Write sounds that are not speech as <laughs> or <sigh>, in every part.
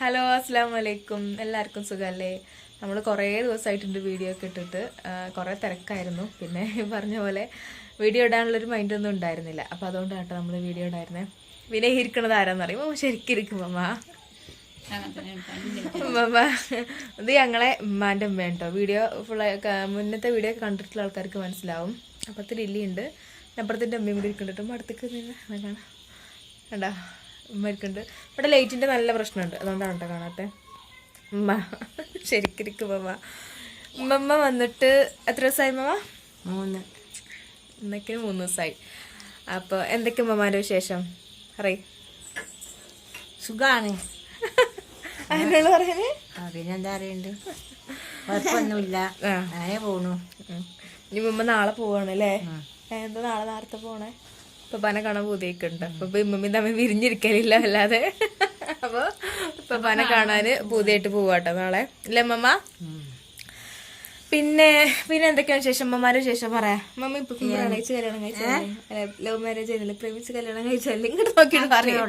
Hello അസ്സാം വലൈക്കും എല്ലാവർക്കും സുഖമല്ലേ നമ്മൾ കുറേ ദിവസമായിട്ടുണ്ട് വീഡിയോ ഒക്കെ ഇട്ടിട്ട് കുറേ തിരക്കായിരുന്നു. പിന്നെ പറഞ്ഞ പോലെ വീഡിയോ ഇടാനുള്ളൊരു മൈൻഡൊന്നും ഉണ്ടായിരുന്നില്ല. അപ്പോൾ അതുകൊണ്ടാണ് കേട്ടോ നമ്മൾ വീഡിയോ ഇടായിരുന്നേ. പിന്നെ ഇരിക്കണത് ആരാന്നറിയുമോ ശരിക്കും ഇരിക്കും ഇത് ഞങ്ങളെ ഉമ്മാന്റെ ഉമ്മ കേട്ടോ വീഡിയോ ഫുൾ മുന്നത്തെ വീഡിയോ ഒക്കെ കണ്ടിട്ടുള്ള ആൾക്കാർക്ക് മനസ്സിലാവും. അപ്പുറത്ത് ലില്ലിയുണ്ട് അപ്പുറത്തിന്റെ അമ്മയും കൂടി ഇരിക്കുന്നുണ്ട്. അടുത്തേക്ക് നിന്ന് കാണാം. കണ്ടാ? ഉമ്മ ഇവിടെ ലൈറ്റിന്റെ നല്ല പ്രശ്നമുണ്ട്. അതുകൊണ്ടാണ് കേട്ടോ കാണാത്തെ. ഉമ്മ ശരിക്കിരിക്ക് ഉമ്മ. ഉമ്മമ്മ വന്നിട്ട് എത്ര ദിവസമായി ഉമ്മ മൂന്ന്. ഇന്നൊക്കെ മൂന്ന് ദിവസമായി. അപ്പോൾ എന്തൊക്കെ ഉമ്മമാരുടെ വിശേഷം? അറിയ സുഖാണ്. അതിനോട് പറയാന് പിന്നെന്താ അറിയണ്ട് കുഴപ്പമൊന്നുമില്ല. അങ്ങനെ പോണു. ഇനി ഉമ്മ നാളെ പോവാണ് അല്ലേ? എന്താ നാളെ നേരത്തെ പോണേ? ഇപ്പൊ പന കാണാൻ പൂതിയൊക്കെയുണ്ട്. അപ്പൊ ഇമ്മമ്മയും തമ്മിൽ വിരിഞ്ഞിരിക്കലില്ല അല്ലാതെ. അപ്പൊ ഇപ്പൊ പന കാണാന് പൂതിയായിട്ട് പോവാട്ടോ നാളെ. അല്ലേ അമ്മമ്മ? പിന്നെ പിന്നെ എന്തൊക്കെയാണ് ശേഷം അമ്മമാരുടെ ശേഷം പറയാ മമ്മ ഇപ്പൊ കല്യാണം കഴിച്ചല്ലേ ലവ് മാരേജ് ചെയ്തില്ല പ്രേമിച്ച് കല്യാണം കഴിച്ചല്ലേ ഇങ്ങോട്ട് നോക്കിയിട്ട് പറയൂ.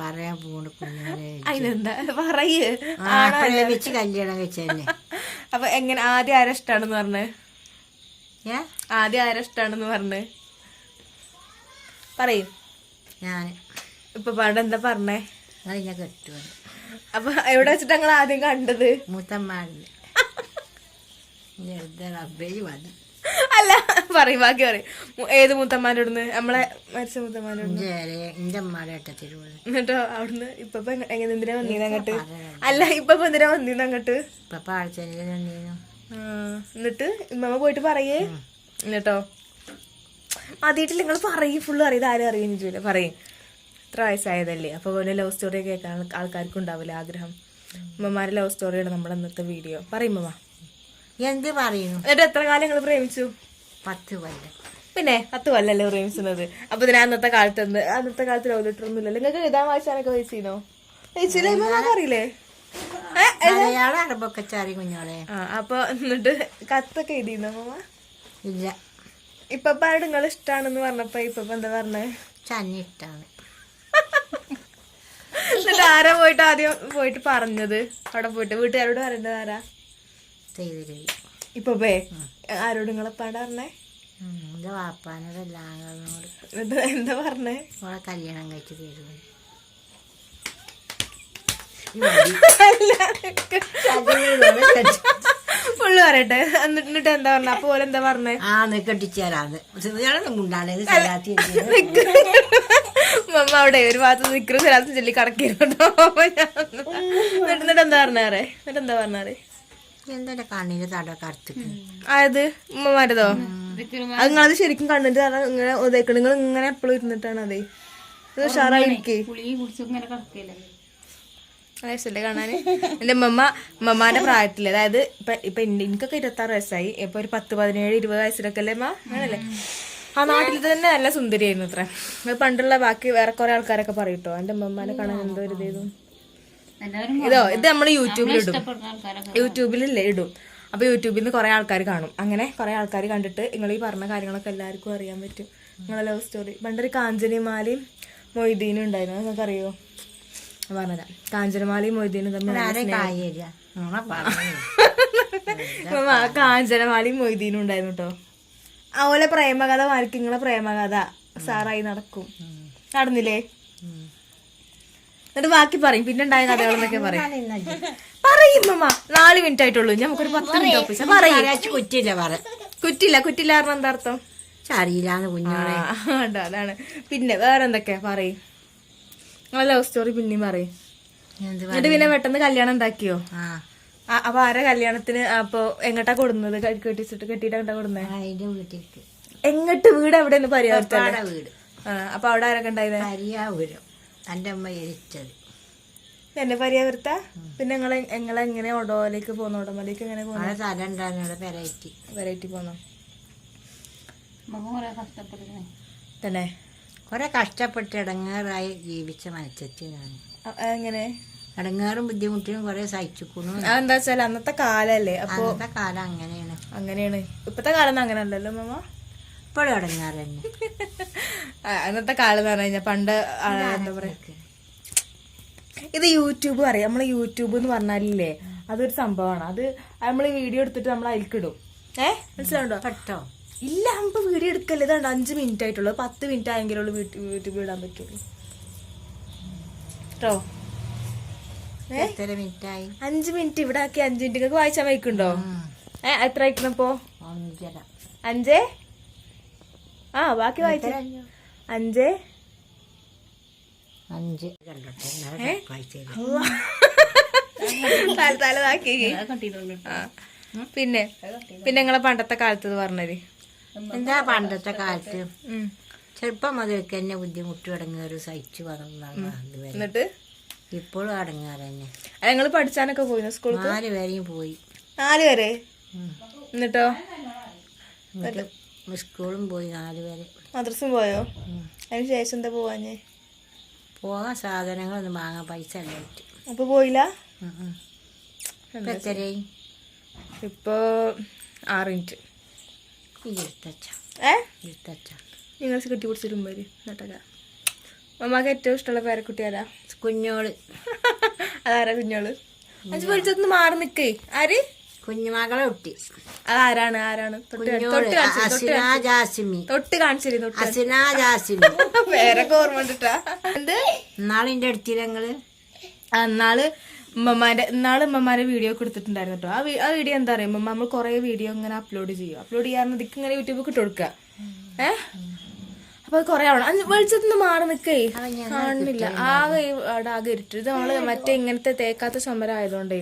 പറയാൻ പോണു കുഞ്ഞാലെ അതിനെന്താ? പറയ്. ആ പ്രേമിച്ച് കല്യാണം കഴിച്ചല്ലേ അപ്പൊ എങ്ങനെ ആദ്യം ആരാ ഇഷ്ടാണെന്ന് പറഞ്ഞ്? ആദ്യം ആരാ ഇഷ്ടാണെന്ന് പറഞ്ഞ്? പറയും. ഞാൻ ഇപ്പൊ പാടെ എന്താ പറഞ്ഞേ? അത് ഞാൻ കെട്ടു അപ്പൊ എവിടെ വെച്ചിട്ട് ഞങ്ങൾ ആദ്യം കണ്ടത്? വന്നു അല്ല പറയും ബാക്കി പറയും. ഏത് ഏത് അവിടുന്ന് നമ്മളെ മരിച്ച വന്നു എന്നിട്ടോ അവിടുന്ന് ഇപ്പൊ എങ്ങനെ എന്തിനാ വന്നീന്ന് അങ്ങോട്ട്? അല്ല ഇപ്പൊ എന്തിനാ വന്നീന്ന് അങ്ങോട്ട്? എന്നിട്ട് ഇമ്മമ്മ പോയിട്ട് പറയേ. എന്നിട്ടോ? ആദ്യമായിട്ടില്ല നിങ്ങൾ പറയും ഫുള്ള് അറിയത് ആരും അറിയുന്ന ചോദിച്ചില്ല പറയും. ഇത്ര വയസ്സായതല്ലേ? അപ്പൊ പോലെ ലവ് സ്റ്റോറി കേൾക്കാൻ ആൾ- ആൾക്കാർക്കും ഉണ്ടാവില്ല ആഗ്രഹം? ഉമ്മമാരെ ലവ് സ്റ്റോറിയാണ് നമ്മുടെ ഇന്നത്തെ വീഡിയോ പറയും ഉമ്മ. എന്ത് പറയുന്നു എന്നിട്ട് എത്ര കാലം നിങ്ങൾ പ്രേമിച്ചു? പത്ത് കൊല്ലം. പിന്നെ പത്ത് കൊല്ലല്ലേ പ്രേമിച്ചത്. അപ്പൊ ഇതിനാ അന്നത്തെ കാലത്ത് എന്ത്? അന്നത്തെ കാലത്ത് ലവ് ലെറ്റർ ഒന്നും ഇല്ലല്ലോ നിങ്ങൾക്ക് എഴുതാൻ വായിച്ചാനൊക്കെ വയസ്സിനോ വയസ്സിലെ അറിയില്ലേ? അറബൊക്കെ ചാരി കുഞ്ഞോളെ. ആ അപ്പൊ എന്നിട്ട് കത്തൊക്കെ എഴുതിയിരുന്നോ അമ്മ ഇല്ല. ഇപ്പൊ നിങ്ങൾ ഇഷ്ടാണെന്ന് പറഞ്ഞപ്പോ ഇപ്പൊ എന്താ പറഞ്ഞത് ചന്നി ഇഷ്ടാണ് എന്നിട്ട് ആരാ പോയിട്ട് ആദ്യം പോയിട്ട് പറഞ്ഞത്? അവിടെ പോയിട്ട് വീട്ടുകാരോട് പറയേണ്ടത് ആരാ? ചെയ്തിരിക്കും ഇപ്പൊ പേ ആരോട് പാടാ പറഞ്ഞേ? എന്റെ വാപ്പാനോട് എല്ലാങ്ങളോട് എന്നിട്ട് എന്താ പറഞ്ഞേ? ഓളെ കല്യാണം കഴിച്ച് തരുന്നു ഫുള്ള് പറയട്ടെ. എന്നിട്ട് എന്താ പറഞ്ഞ? അപ്പൊ എന്താ പറഞ്ഞേ? ആ നീ കെട്ടിച്ചേരാന്ന്. ഞാനൊന്നും മുണ്ടാണേത് സ്ഥലത്തി മമ്മ അവിടെ ഒരു ഭാഗത്ത് നിക്കറ് സ്ഥലത്ത് ചൊല്ലി കടക്കിരുന്നോ എന്നിട്ട് എന്നിട്ട് എന്താ പറഞ്ഞാറേ എന്നിട്ട് എന്താ പറഞ്ഞാറേ എന്താ കണ്ണിന് തട കറുത്തിട്ട് അതായത് ഉമ്മമാരതോ അത് നിങ്ങളത് ശരിക്കും കണ്ടിട്ട് കാരണം ഇങ്ങനെ ഉദയിക്കണം. നിങ്ങൾ ഇങ്ങനെ എപ്പോഴും ഇരുന്നിട്ടാണ് അതെ. ഇത് ഉഷാറായിരിക്കേ വയസ്സല്ലേ കാണാന്. എന്റെ മമ്മ മമ്മാന്റെ പ്രായത്തിൽ അതായത് ഇപ്പൊ ഇപ്പൊ എനിക്കൊക്കെ ഇരുപത്തി ആറ് വയസ്സായി. ഇപ്പൊ ഒരു പത്ത് പതിനേഴ് ഇരുപത് വയസ്സിലൊക്കെ അല്ലേ മാണല്ലേ ആ നാട്ടിൽ തന്നെ നല്ല സുന്ദരിയായിരുന്നു അത്ര. അത് പണ്ടുള്ള ബാക്കി വേറെ കുറെ ആൾക്കാരൊക്കെ പറയൂട്ടോ. എന്റെ മമ്മാനെ കാണാൻ എന്തോ ഒരു ഇതേതും ഇതോ. ഇത് നമ്മൾ യൂട്യൂബിൽ ഇടും. യൂട്യൂബിലല്ലേ ഇടും. അപ്പൊ യൂട്യൂബിൽ നിന്ന് കുറെ ആൾക്കാർ കാണും. അങ്ങനെ കുറെ ആൾക്കാർ കണ്ടിട്ട് നിങ്ങൾ ഈ പറഞ്ഞ കാര്യങ്ങളൊക്കെ എല്ലാവർക്കും അറിയാൻ പറ്റും. നിങ്ങളെ ലവ് സ്റ്റോറി പണ്ടൊരു കാഞ്ചനിമാലയും മൊയ്തീനും ഉണ്ടായിരുന്നു. നിങ്ങൾക്ക് അറിയോ? ഞാൻ പറഞ്ഞുതരാം കാഞ്ചനമാലയും മൊയ്തീനും തമ്മിൽ <laughs> കാഞ്ചനമാലയും മൊയ്തീനും ഉണ്ടായിരുന്നു കേട്ടോ അതുപോലെ പ്രേമകഥ മാർക്ക് നിങ്ങളെ പ്രേമകഥ സാറായി നടക്കും. നടന്നില്ലേ? എന്നിട്ട് ബാക്കി പറയും. പിന്നെ ഉണ്ടായ കഥകളെന്നൊക്കെ പറയും. <laughs> പറയും മമ്മ നാല് മിനിറ്റ് ആയിട്ടുള്ളൂ നമുക്കൊരു പത്ത് മിനിറ്റ് ഒപ്പിച്ച. പറയും. കുറ്റില്ല പറ. കുറ്റില്ല. കുറ്റില്ല എന്താർത്ഥം കുഞ്ഞോളെ അതാണ്. പിന്നെ വേറെന്തൊക്കെ? പറയും. നിങ്ങളെ ലവ് സ്റ്റോറി പിന്നെയും പറയും. എന്നിട്ട് പിന്നെ പെട്ടെന്ന് കല്യാണം ഉണ്ടാക്കിയോ? അപ്പൊ ആരെ കല്യാണത്തിന് അപ്പൊ എങ്ങട്ടാ കൊടുന്നത്? കെട്ടിച്ചിട്ട് കെട്ടിട്ട് എങ്ങട്ടാ കൊടുന്നേ? അതിന്റെ വീട്ടിലേക്ക്. എങ്ങട്ട് വീട് എവിടെ വീട്. അപ്പൊ അവിടെ ആരൊക്കെ ഉണ്ടായത് പരിയാപുരം. അമ്മ എന്നെ പരിഹാരത്ത പിന്നെ നിങ്ങളെ നിങ്ങളെ എങ്ങനെ ഓടോലേക്ക് പോന്നു? ഓടോമലേക്ക് എങ്ങനെ പോകുന്നു ഉണ്ടായിരുന്നു പെരയറ്റി വെറൈറ്റി. പോന്നു? തന്നെ? കുറെ കഷ്ടപ്പെട്ട് ഇടങ്ങേറായി ജീവിച്ച മനസ്സെത്തി ഞാൻ എങ്ങനെ ഇടങ്ങേറും ബുദ്ധിമുട്ടിനും കുറെ സഹിച്ചുക്കുന്നു അതെന്താ വെച്ചാൽ അന്നത്തെ കാലല്ലേ? അപ്പൊ അന്നത്തെ കാലം അങ്ങനെയാണ്. അങ്ങനെയാണ്. ഇപ്പത്തെ കാലം അങ്ങനെ അല്ലല്ലോ മമ്മ ഇപ്പോഴും ഇടങ്ങാറ് തന്നെ അന്നത്തെ കാലം എന്ന് പറഞ്ഞു കഴിഞ്ഞാൽ പണ്ട് എന്താ പറയാ? ഇത് യൂട്യൂബ് അറിയാം നമ്മൾ യൂട്യൂബ് എന്ന് പറഞ്ഞാലില്ലേ അതൊരു സംഭവമാണ് അത് നമ്മൾ വീഡിയോ എടുത്തിട്ട് നമ്മൾ അതിൽക്കിടും ഏഹ് മനസ്സിലാവുണ്ടോ കേട്ടോ ഇല്ല നമുക്ക് വീഡിയോ എടുക്കല്ലേ. ഇതാണ്ട് അഞ്ച് മിനിറ്റ് ആയിട്ടുള്ളൂ. പത്ത് മിനിറ്റ് ആയെങ്കിലുള്ള യൂട്യൂബിൽ ഇടാൻ പറ്റുള്ളൂ. കേട്ടോ അഞ്ച് മിനിറ്റ് ഇവിടെ ആക്കി അഞ്ച് മിനിറ്റ് നിങ്ങൾക്ക് വായിച്ചാൽ വയ്ക്കുണ്ടോ ഏ എത്ര അയക്കണപ്പോ ഇപ്പോ? അഞ്ചേ? ആ ബാക്കി വായിച്ച. അഞ്ചേ? അഞ്ച്. പിന്നെ പിന്നെ നിങ്ങളെ പണ്ടത്തെ കാലത്ത് പറഞ്ഞത്. എന്താ പണ്ടത്തെ കാലത്ത്? ചെറുപ്പം മുതൽക്ക് തന്നെ ബുദ്ധിമുട്ട് അടങ്ങാറ് സഹിച്ചു എന്നിട്ട്? ഇപ്പോഴും അടങ്ങാറ് തന്നെ. നിങ്ങൾ പഠിച്ചാനൊക്കെ പോയി സ്കൂളിൽ നാല് പേരെയും പോയി. നാല് പേരെ? എന്നിട്ടോ? സ്കൂളും പോയി നാല് പേരെ. മദ്രസും പോയോ? അതിന് ശേഷം എന്താ പോവാഞ്ഞേ? പോകാൻ സാധനങ്ങളൊന്നും വാങ്ങാൻ പൈസ അല്ല പറ്റും അപ്പൊ പോയില്ല? ഇപ്പൊ ആറ് മിനിറ്റ്. നിങ്ങൾ കെട്ടി പിടിച്ചിട്ടും വരും എന്നിട്ടല്ല മമ്മക്ക് ഏറ്റവും ഇഷ്ടമുള്ള പേരക്കുട്ടി ആരാ? കുഞ്ഞോൾ. അതാരാ കുഞ്ഞോൾ? അഞ്ച് പഠിച്ചൊന്ന് മാറി നിക്കേ. ആര്? കുഞ്ഞുമകളെ കുട്ടി. അതാരാണ് ആരാണ്? തൊട്ട് കാണിച്ചിരുന്നു പേരൊക്കെ ഓർമ്മ എന്ത്? ഇന്നാളിന്റെ അടുത്തില്ല ഞങ്ങൾ ആ, ഉമ്മമാരെ ഇന്നാൾ ഉമ്മമാരെ വീഡിയോ ഒക്കെ എടുത്തിട്ടുണ്ടായിരുന്നു കേട്ടോ ആ വീഡിയോ എന്താ പറയുക ഉമ്മ നമ്മൾ കുറെ വീഡിയോ ഇങ്ങനെ അപ്ലോഡ് ചെയ്യും. അപ്ലോഡ് ചെയ്യാറുണ്ട്. ഇതിക്ക് ഇങ്ങനെ യൂട്യൂബിൽ ഇട്ട് കൊടുക്കുക. ഏഹ് അപ്പൊ കുറെ ആവണം. അഞ്ച് വെളിച്ചത്തിന് മാറി നിക്കേ കാണുന്നില്ല ആകെ അവിടെ ആകെ ഇരുട്ട്. ഇത് നമ്മൾ മറ്റേ ഇങ്ങനത്തെ തേക്കാത്ത ചുമര ആയതുകൊണ്ടേ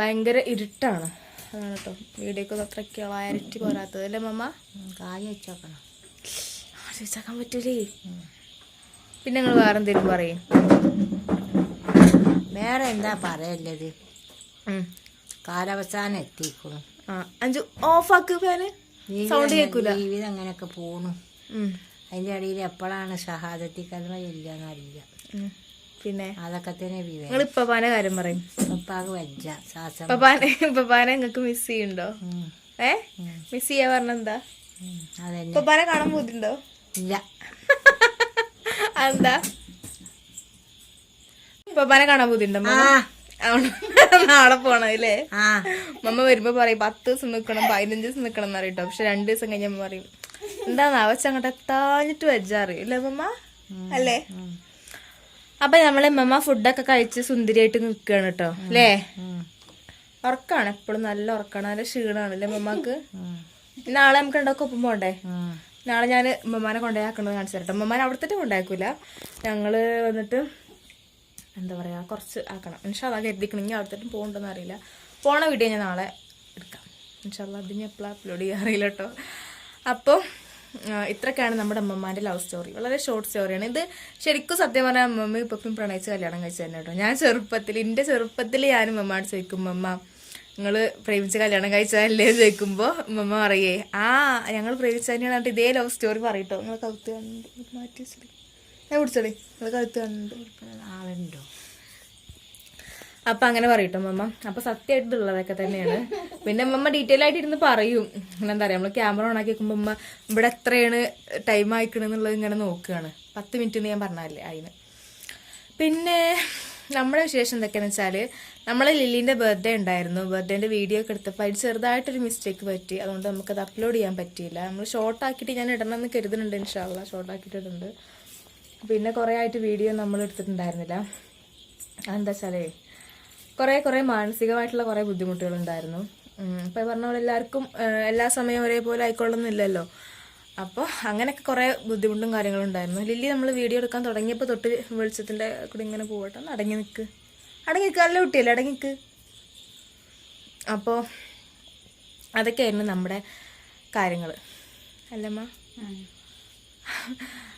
ഭയങ്കര ഇരുട്ടാണ്. അതാണ് കേട്ടോ വീഡിയോക്ക് അത്ര ക്ലാരിറ്റി പോരാത്തത്. അല്ലേ മമ്മ കാര്യം വെച്ചോക്കണം. ആലോചിച്ചാക്കാൻ പറ്റൂലേ. പിന്നെ നിങ്ങൾ വേറെന്തേലും പറയും. വേറെ എന്താ പറയല്ലത് കാലാവസാനം എത്തിക്കണം അഞ്ചു ഓഫാക്ക് ഫാന്? സൗണ്ട് കേൾക്കൂല ജീവിതം അങ്ങനെയൊക്കെ പോണു. അതിന്റെ ഇടയിൽ എപ്പോഴാണ് ഷഹാദത്തി കൽമ ഇല്ലെന്നറിയില്ല അറിയില്ല പിന്നെ? അതൊക്കെ തന്നെ വിവരം. കാര്യം പറയും. ഉപ്പാക്ക് വജ്ജ ശ്വാസം ഇപ്പപ്പാനെ നിങ്ങക്ക് മിസ് ചെയ്യണ്ടോ. ഏ? മിസ് ചെയ്യാ പറഞ്ഞെന്താ? ഇപ്പപ്പാനെ കാണാൻ പോയിട്ടുണ്ടോ? ഇല്ല. അതെന്താ? ഇപ്പപ്പാനെ കാണാൻ ആ. നാളെ പോണല്ലേ ആ. മമ്മ വരുമ്പോ പറയും പത്ത് ദിവസം നിക്കണം പതിനഞ്ച് ദിവസം നിക്കണം എന്ന് അറിയട്ടോ പക്ഷെ രണ്ടു ദിവസം കഴിഞ്ഞ പറയും എന്താന്ന് അവച്ച അങ്ങോട്ട് എത്താഞ്ഞിട്ട് വെച്ചാറിയും അല്ലേ മമ്മ? അല്ലേ. അപ്പൊ നമ്മളെ മമ്മ ഫുഡൊക്കെ കഴിച്ച് സുന്ദരിയായിട്ട് നിൽക്കുകയാണ് കേട്ടോ അല്ലേ. ഉറക്കാണ് എപ്പോഴും നല്ല ഉറക്കാണ് നല്ല ക്ഷീണാണ് അല്ലേ മമ്മക്ക്. നാളെ നമുക്ക് രണ്ടൊക്കെ ഒപ്പം പോണ്ടേ. നാളെ ഞാൻ ഉമ്മമാനെ കൊണ്ടുപോയി കൊണ്ടുപോയാക്കണത് കാണിച്ചു തരട്ടെ ഉമ്മമാനെ അവിടുത്തെ കൊണ്ടാക്കൂല ഞങ്ങൾ വന്നിട്ട് എന്താ പറയുക കുറച്ച് ആക്കണം. ഇൻഷാല്ല കരുതിക്കണം. ഇനി തന്നെ പോകണ്ടെന്ന് അറിയില്ല. പോണ വീഡിയോ ഞാൻ നാളെ എടുക്കാം. ഇൻഷാല്ല അത് ഞാൻ എപ്പോഴും അപ്ലോഡ് ചെയ്യാൻ അറിയില്ല കേട്ടോ അപ്പോൾ ഇത്രയൊക്കെയാണ് നമ്മുടെ അമ്മമാന്റെ ലവ് സ്റ്റോറി വളരെ ഷോർട്ട് സ്റ്റോറിയാണ് ഇത് ശരിക്കും സത്യം പറഞ്ഞാൽ അമ്മമ്മ ഇപ്പം പ്രണയിച്ച് കല്യാണം കഴിച്ചു തന്നെ കേട്ടോ ഞാൻ ചെറുപ്പത്തിൽ എന്റെ ചെറുപ്പത്തിൽ ഞാനും അമ്മമാട് ചോദിക്കും അമ്മ നിങ്ങൾ പ്രേമിച്ച് കല്യാണം കഴിച്ചതല്ലേ? ചോദിക്കുമ്പോൾ അമ്മമ്മ പറയേ ആ ഞങ്ങൾ പ്രേമിച്ച് തന്നെയാണ് ഇതേ ലവ് സ്റ്റോറി പറയട്ടോ നിങ്ങൾ കൗത്ത് മാറ്റി ഞാൻ പിടിച്ചോളി നിങ്ങൾ കഴുത്ത് കണ്ടു ആളുണ്ടോ? അപ്പൊ അങ്ങനെ പറയട്ടോ മമ്മ. അപ്പൊ സത്യമായിട്ടുള്ളതൊക്കെ തന്നെയാണ്. പിന്നെ മമ്മ ഡീറ്റെയിൽ ആയിട്ട് ഇരുന്ന് പറയും. എന്താ പറയാ നമ്മൾ ക്യാമറ ഓൺ ആക്കി വെക്കുമ്പോ അമ്മ ഇവിടെ എത്രയാണ് ടൈം ആയിക്കണെന്നുള്ളത് ഇങ്ങനെ നോക്കുകയാണ് പത്ത് മിനിറ്റ് എന്ന് ഞാൻ പറഞ്ഞാലേ അതിന് പിന്നെ നമ്മുടെ വിശേഷം എന്തൊക്കെയാന്ന് വെച്ചാൽ നമ്മളെ ലില്ലിന്റെ ബർത്ത്ഡേ ഉണ്ടായിരുന്നു. ബർത്ത്ഡേന്റെ വീഡിയോ ഒക്കെ എടുത്തപ്പോൾ അതിൽ ചെറുതായിട്ടൊരു മിസ്റ്റേക്ക് പറ്റി. അതുകൊണ്ട് നമുക്കത് അപ്ലോഡ് ചെയ്യാൻ പറ്റിയില്ല. നമ്മൾ ഷോർട്ട് ആക്കിയിട്ട് ഞാൻ ഇടണമെന്ന് എന്ന് കരുതുന്നുണ്ട് ഇൻഷാല്ല ഷോർട്ട് ആക്കിയിട്ടുണ്ട് പിന്നെ കുറേ ആയിട്ട് വീഡിയോ നമ്മൾ എടുത്തിട്ടുണ്ടായിരുന്നില്ല. എന്താ വെച്ചാലേ കുറേ കുറേ മാനസികമായിട്ടുള്ള കുറേ ബുദ്ധിമുട്ടുകളുണ്ടായിരുന്നു. അപ്പോൾ പറഞ്ഞ പോലെ എല്ലാവർക്കും എല്ലാ സമയവും ഒരേപോലെ ആയിക്കൊള്ളുന്നില്ലല്ലോ. അപ്പോൾ അങ്ങനെയൊക്കെ കുറേ ബുദ്ധിമുട്ടും കാര്യങ്ങളും ഉണ്ടായിരുന്നു ലില്ലി നമ്മൾ വീഡിയോ എടുക്കാൻ തുടങ്ങിയപ്പോൾ തൊട്ട് വെളിച്ചത്തിന്റെ കൂടെ ഇങ്ങനെ പോകട്ടെ അടങ്ങി നിൽക്ക് അടങ്ങി നിൽക്കുക നല്ല കുട്ടിയല്ലേ അടങ്ങി നിൽക്ക് അപ്പോൾ അതൊക്കെയായിരുന്നു നമ്മുടെ കാര്യങ്ങൾ അല്ലമ്മ?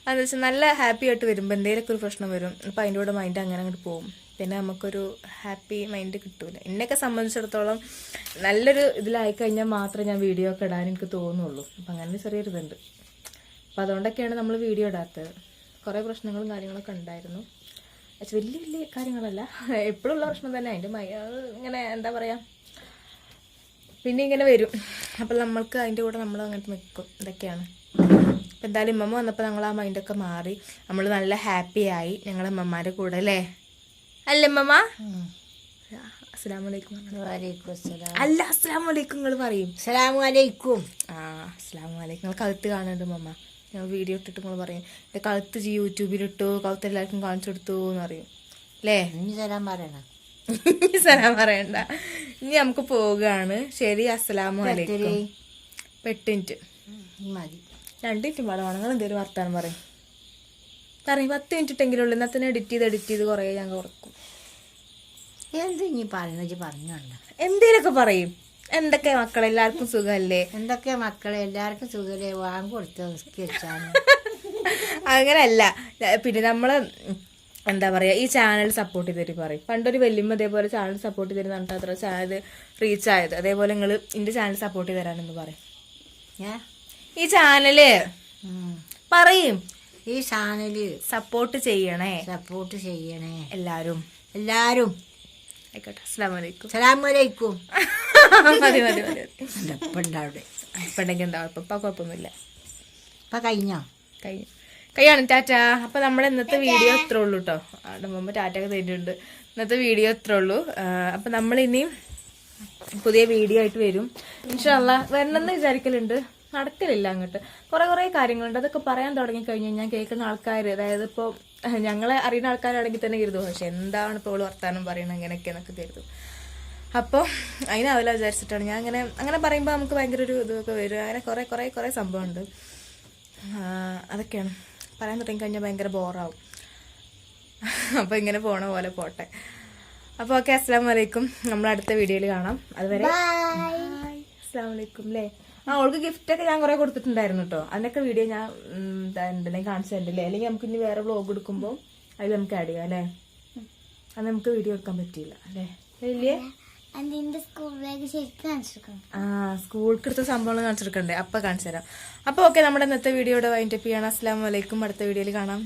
അതെന്ന് വെച്ചാൽ നല്ല ഹാപ്പി ആയിട്ട് വരുമ്പോൾ എന്തെങ്കിലുമൊക്കെ ഒരു പ്രശ്നം വരും. അപ്പോൾ അതിന്റെ കൂടെ മൈൻഡ് അങ്ങനെ അങ്ങോട്ട് പോകും. പിന്നെ നമുക്കൊരു ഹാപ്പി മൈൻഡ് കിട്ടൂല. എന്നെയൊക്കെ സംബന്ധിച്ചിടത്തോളം നല്ലൊരു ഇതിലായി കഴിഞ്ഞാൽ മാത്രമേ ഞാൻ വീഡിയോ ഒക്കെ ഇടാൻ എനിക്ക് തോന്നുള്ളൂ. അപ്പം അങ്ങനെ ചെറിയൊരു ഇതുണ്ട്. അപ്പം അതുകൊണ്ടൊക്കെയാണ് നമ്മൾ വീഡിയോ ഇടാത്തത്. കുറേ പ്രശ്നങ്ങളും കാര്യങ്ങളൊക്കെ ഉണ്ടായിരുന്നു. പക്ഷെ വലിയ വലിയ കാര്യങ്ങളല്ല. എപ്പോഴുള്ള പ്രശ്നം തന്നെ. അതിന്റെ മൈ ഇങ്ങനെ എന്താ പറയുക പിന്നെ ഇങ്ങനെ വരും. അപ്പോൾ നമ്മൾക്ക് അതിന്റെ കൂടെ നമ്മൾ അങ്ങോട്ട് നിൽക്കും ഇതൊക്കെയാണ്. അപ്പം എന്തായാലും ഇമ്മമ്മ വന്നപ്പോൾ ഞങ്ങൾ ആ മൈൻഡൊക്കെ മാറി. നമ്മൾ നല്ല ഹാപ്പി ആയി. ഞങ്ങളെ അമ്മമാരുടെ കൂടെ അല്ലേ? അല്ലേ അമ്മമ്മ. വലൈക്കും അസ്സലാം അല്ല നിങ്ങൾ പറയും. ആ അലൈക്കും നിങ്ങൾ കഴുത്ത് കാണുന്നുണ്ട് മമ്മ ഞാൻ വീഡിയോ ഇട്ടിട്ട് നിങ്ങൾ പറയും. എന്റെ കഴുത്ത് ജി യൂട്യൂബിലിട്ടു കഴുത്ത് എല്ലാവർക്കും കാണിച്ചു കൊടുത്തു എന്ന് പറയും. അല്ലേ? ഇനി തരാൻ പറയണം സലാം പറയണ്ട. ഇനി നമുക്ക് പോവുകയാണ് ശരി അസ്സലാമു അലൈക്കും എട്ട് മിനിറ്റ്. മതി. രണ്ട് മിനിറ്റ് വേണം നിങ്ങൾ എന്തെങ്കിലും വർത്താനം പറയും. പറയും പത്ത് മിനിറ്റ് ഇട്ടെങ്കിലും ഉള്ളൂ ഇന്നത്തെ എഡിറ്റ് ചെയ്ത് എഡിറ്റ് ചെയ്ത് കുറേ ഞാൻ കുറക്കും എന്ത് ഇനി പറയുന്നത് പറഞ്ഞോണ്ട എന്തേലൊക്കെ പറയും. എന്തൊക്കെ മക്കളെ എല്ലാവർക്കും സുഖമല്ലേ എന്തൊക്കെ മക്കളെ എല്ലാവർക്കും സുഖമല്ലേ വാങ്ങി കൊടുത്ത് നിസ്കരിച്ചാണ് അങ്ങനല്ല. പിന്നെ നമ്മൾ എന്താ പറയാ ഈ ചാനൽ സപ്പോർട്ട് ചെയ്തിട്ട് പറയും. പണ്ടൊരു വല്യമ്മ അതേപോലെ ചാനൽ സപ്പോർട്ട് ചെയ്തിരുന്ന. പറഞ്ഞിട്ട് അത്ര ചാനൽ റീച്ച് ആയത്. അതേപോലെ നിങ്ങൾ ഇന്റെ ചാനൽ സപ്പോർട്ട് ചെയ്ത് തരാനെന്ന് പറയും. ഏ? ഈ ചാനൽ പറയും. ഈ ചാനൽ സപ്പോർട്ട് ചെയ്യണേ. സപ്പോർട്ട് ചെയ്യണേ. എല്ലാരും. എല്ലാരും. ആയിക്കോട്ടെ. അസ്സാം വലൈക്കും അസ്സലാമു അലൈക്കും <laughs> മതി മതി. മതി ഇപ്പൊ ഉണ്ടെങ്കിൽ എന്താ? ഇപ്പൊ കുഴപ്പമൊന്നുമില്ല ഇപ്പൊ കഴിഞ്ഞോ? കഴിഞ്ഞു. കഴിയാണ് ടാറ്റ. അപ്പൊ നമ്മുടെ ഇന്നത്തെ വീഡിയോ ഇത്ര ഉള്ളൂ കേട്ടോ അവിടെ മുമ്പ് ടാറ്റ ഒക്കെ തരുന്നുണ്ട് ഇന്നത്തെ വീഡിയോ ഇത്ര ഉള്ളൂ. അപ്പൊ നമ്മൾ ഇനിയും പുതിയ വീഡിയോ ആയിട്ട് വരും. ഇൻഷാല്ല വരണമെന്ന് വിചാരിക്കലുണ്ട്. നടക്കലില്ല അങ്ങോട്ട്. കുറെ കുറെ കാര്യങ്ങളുണ്ട്. അതൊക്കെ പറയാൻ തുടങ്ങി കഴിഞ്ഞ് ഞാൻ കേൾക്കുന്ന ആൾക്കാർ അതായത് ഇപ്പോൾ ഞങ്ങളെ അറിയുന്ന ആൾക്കാരാണെങ്കിൽ തന്നെ കരുതും. പക്ഷെ എന്താണ് ഇപ്പോൾ വർത്താനം പറയുന്നത് അങ്ങനെയൊക്കെ എന്നൊക്കെ കരുതും. അപ്പോൾ അതിനാവില്ല വിചാരിച്ചിട്ടാണ്. ഞാൻ അങ്ങനെ അങ്ങനെ പറയുമ്പോൾ നമുക്ക് ഭയങ്കര ഒരു ഇതൊക്കെ വരും. അങ്ങനെ കുറേ കുറേ കുറേ സംഭവമുണ്ട്. അതൊക്കെയാണ്. പറയാൻ തുടങ്ങി കഴിഞ്ഞാൽ ഭയങ്കര ബോറാവും. അപ്പോൾ ഇങ്ങനെ പോണ പോലെ പോട്ടെ. അപ്പോൾ ഓക്കെ അസ്സാം വലൈക്കും നമ്മൾ അടുത്ത വീഡിയോയിൽ കാണാം. അതുവരെ അസ്സാം വലൈക്കും അല്ലേ ആ അവൾക്ക് ഗിഫ്റ്റ് ഒക്കെ ഞാൻ കുറെ കൊടുത്തിട്ടുണ്ടായിരുന്നു കേട്ടോ അതിനൊക്കെ വീഡിയോ ഞാൻ എന്തെങ്കിലും കാണിച്ചു തരണ്ടല്ലേ അല്ലെങ്കിൽ നമുക്ക് ഇനി വേറെ വ്ളോഗ് എടുക്കുമ്പോൾ അതിൽ നമുക്ക് ആഡ് ചെയ്യാം അല്ലേ അത് നമുക്ക് വീഡിയോ എടുക്കാൻ പറ്റിയില്ല അല്ലേ വലിയ? ആ സ്കൂൾക്ക് എടുത്ത സംഭവങ്ങൾ കാണിച്ചെടുക്കണ്ടേ അപ്പൊ കാണിച്ചു തരാം. അപ്പൊ ഓക്കെ നമ്മുടെ ഇന്നത്തെ വീഡിയോ വൈൻഡപ്പ് ചെയ്യണം. അസ്സാം വലൈക്കും അടുത്ത വീഡിയോയിൽ കാണാം.